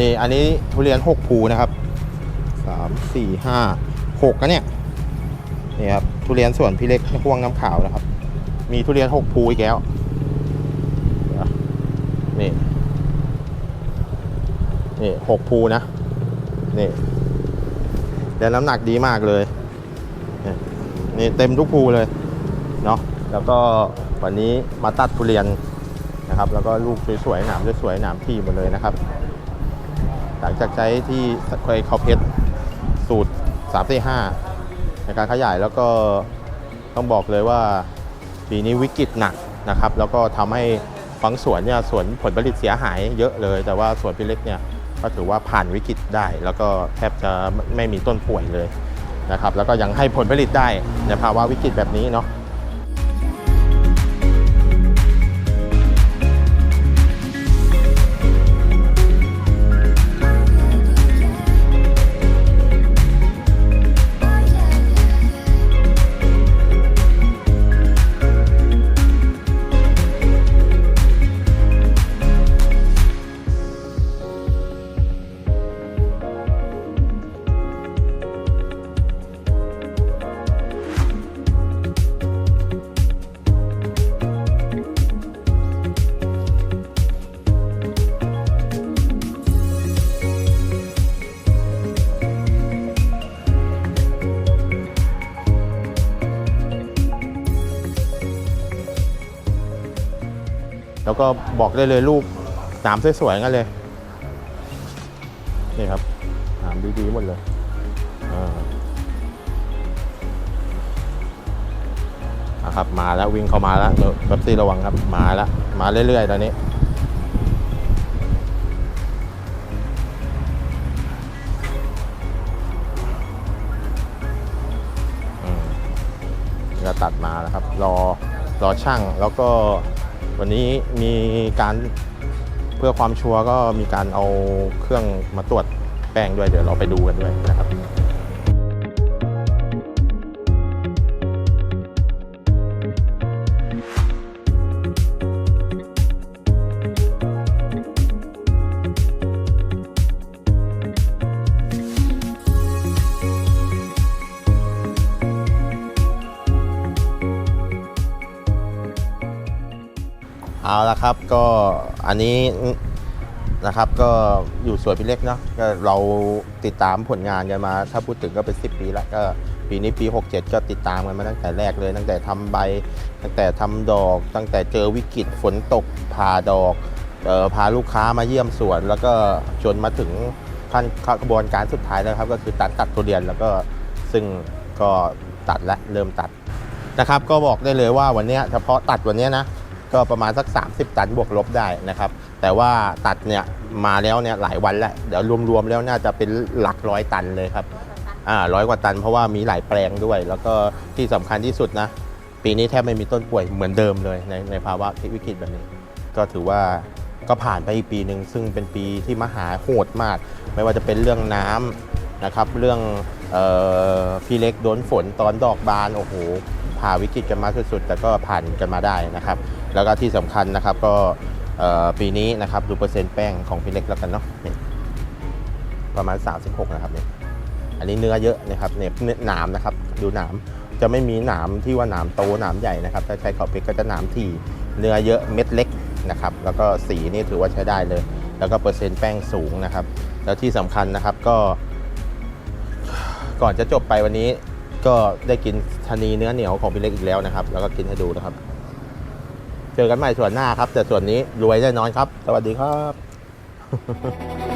นี่อันนี้ทุเรียนหกภูนะครับสามสี่ห้าหกนะเนี่ยนี่ครับทุเรียนส่วนพี่เล็กพวงน้ำขาวนะครับ มีทุเรียนหกภูอีกแล้วนี่นี่หกภูนะนี่แต่น้ำหนักดีมากเลยนี่เต็มทุกภูเลยเนาะแล้วก็วันนี้มาตัดทุเรียนนะครับ แล้วก็ลูกสวยๆหนามสวยๆหนามที่หมดเลยนะครับ ลังจากใช้ที่เคยเขาเพชรสูตร3 4 5ในการขยายแล้วก็ต้องบอกเลยว่าปีนี้วิกฤตหนักนะครับ แล้วก็ทำให้ฟังสวนเนี่ยสวนผลผลิตเสียหายเยอะเลย แต่ว่าสวนพี่เล็กเนี่ยก็ถือว่าผ่านวิกฤตได้ แล้วก็แทบจะไม่มีต้นป่วยเลยนะครับ แล้วก็ยังให้ผลผลิตได้ในภาวะวิกฤตแบบนี้เนาะ แล้วก็บอกได้เลยลูกหนามสวยๆงั้นเลย นี่ครับหนามดีๆหมดเลยอ่าอะครับมาแล้ววิ่งเข้ามาแล้วเดี๋ยวแป๊บซี่ระวังครับมาแล้วมาเรื่อยๆตอนนี้อืมจะตัดมาแล้วครับ รอรอช่างแล้วก็ วันนี้มีการเพื่อความชัวร์ก็มีการเอาเครื่องมาตรวจแป้งด้วยเดี๋ยวเราไปดูกันด้วยนะครับ เอาละครับก็อันนี้นะครับก็อยู่สวนพี่เล็กเนาะก็เราติดตามผลงานกันมา ถ้าพูดถึงก็เป็น 10 ปีแล้วก็ปีนี้ปี 67 ก็ติดตามกันมาตั้งแต่แรกเลย ตั้งแต่ทำใบ ตั้งแต่ทำดอก ตั้งแต่เจอวิกฤตฝนตกผ่าดอกเออพาลูกค้ามาเยี่ยมสวน แล้วก็จนมาถึงขั้นกระบวนการสุดท้ายแล้วครับ ก็คือตัดตัดทุเรียนแล้วก็ซึ่งก็ตัดและเริ่มตัดนะครับ ก็บอกได้เลยว่าวันนี้เฉพาะตัดวันนี้นะ ก็ประมาณสัก 30 ตันบวกลบได้นะครับ แต่ว่าตัดเนี่ยมาแล้วเนี่ยหลายวันแล้ว เดี๋ยวรวมๆแล้วน่าจะเป็นหลักร้อยตันเลยครับอ่าร้อยกว่าตันเพราะว่ามีหลายแปลงด้วย แล้วก็ที่สำคัญที่สุดนะ ปีนี้แทบไม่มีต้นป่วยเหมือนเดิมเลยในในภาวะที่วิกฤตแบบนี้ ก็ถือว่าก็ผ่านไปอีกปีหนึ่งซึ่งเป็นปีที่มหาโหดมาก ไม่ว่าจะเป็นเรื่องน้ำนะครับ เรื่องออพี่เล็กโดนฝนตอนดอกบานโอ้โห ผ่าวิกฤตกันมาสุดๆ แต่ก็ผ่านกันมาได้นะครับ แล้วก็ที่สำคัญนะครับก็ปีนี้นะครับดูเปอร์เซ็นต์แป้งของพี่เล็กแล้วกันเนาะประมาณ 36 นะครับเนี่ยอันนี้เนื้อเยอะนะครับเนี่ยเนื้อหนามนะครับ ดูหนามจะไม่มีหนามที่ว่าหนามโตหนามใหญ่นะครับถ้าใช้ขอบเพชรก็จะหนามที่เนื้อเยอะเม็ดเล็กนะครับ แล้วก็สีนี่ถือว่าใช้ได้เลย แล้วก็เปอร์เซ็นต์แป้งสูงนะครับ แล้วที่สำคัญนะครับก็ ก่อนจะจบไปวันนี้ ก็ได้กินชะนีเนื้อเหนียวของพี่เล็กอีกแล้วนะครับ แล้วก็กินให้ดูนะครับ เจอกันใหม่ส่วนหน้าครับ แต่ส่วนนี้รวยแน่นอนครับ สวัสดีครับ